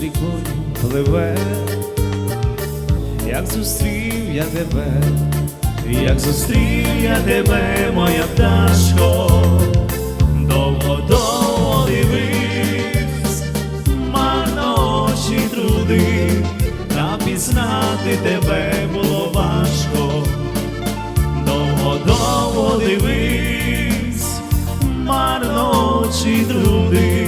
рікою пливе, як зустрів я тебе, як зустрів я тебе, моя пташко, довго довго дивився, марно очі труди, та пізнати тебе було важко, довго довго дивись, марно очі труди,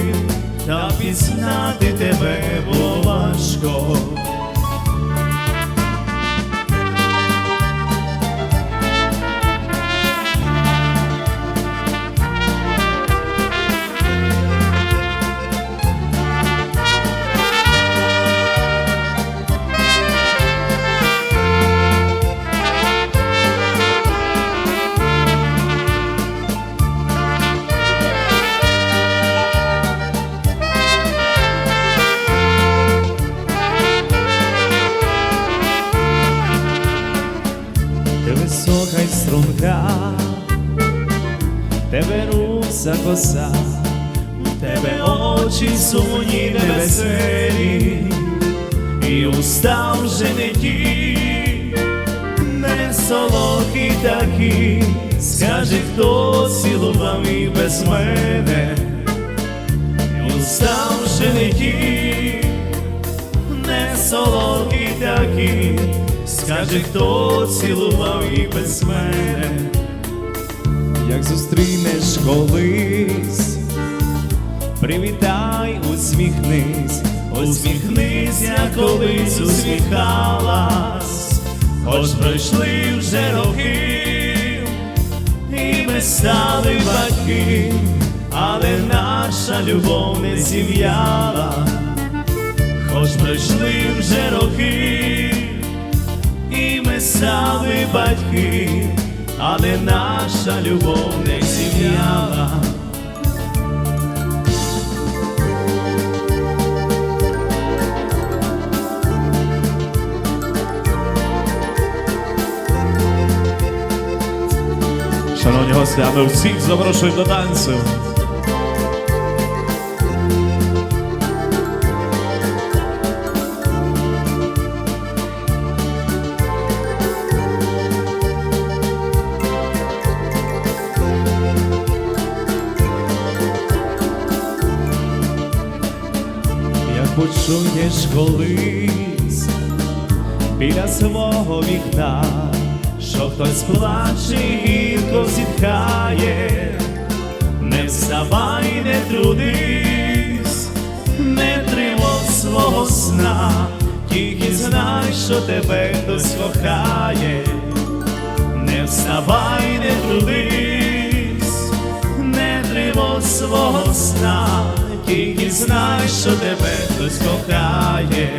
та пізнати тебе було важко. Руса коса, у тебе очі сумні невеселі, і уста вже не ті, не солодкі такі, скажи, хто цілував і без мене, і уста вже не ті, не солодкі такі, скажи, хто цілував і без мене, як зустрінеш колись, привітай, усміхнись, як колись усміхалась, хоч пройшли вже роки, і ми стали батьки, але наша любов не зів'яла хоч пройшли вже роки, і ми стали батьки, але наша любов не зім'яла. Шановні гості, а ми всіх запрошуємо до танцю. Почуєш колись. Біля свого вікна, що хтось плаче і зітхає, не вставай, не трудись, не тривог свого сна, тільки знай, що тебе хтось кохає, не вставай, не трудись, не тривог свого сна, тільки знай, що тебе хтось кохає.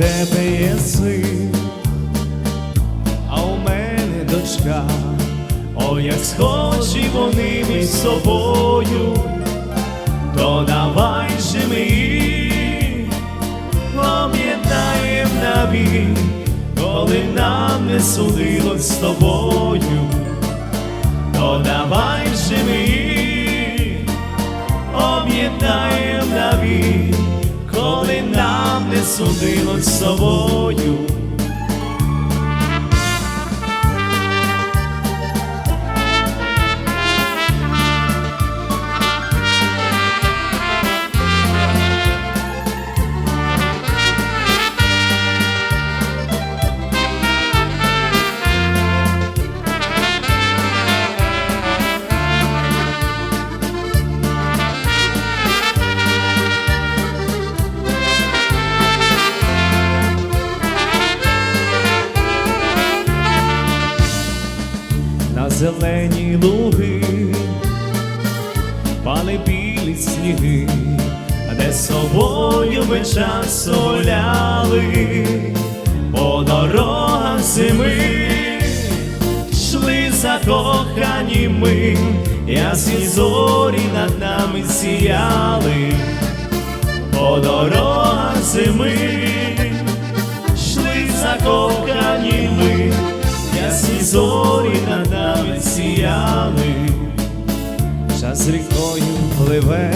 Тебе є син, а у мене дочка, о, як схожі вони між собою, то давай же ми об'єднаєм навік, коли нам не судилось з тобою, то давай же ми об'єднаєм не судилось з собою. Зелені луги, впали білі сніги, де собою ми час гуляли по дорогах зими, йшли закохані ми, ясні зорі над нами сіяли, по дорогах зими, йшли закохані ми, зорі над сіяли, час рікою пливе,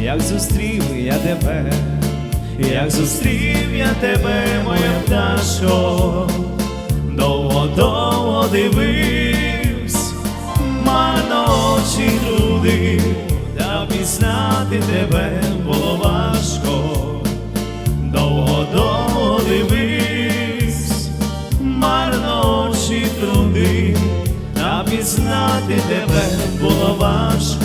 як зустрів я тебе, як зустрів я тебе, моя пташко, довго-довго дивився, марно очі трудив, та пізнати тебе марно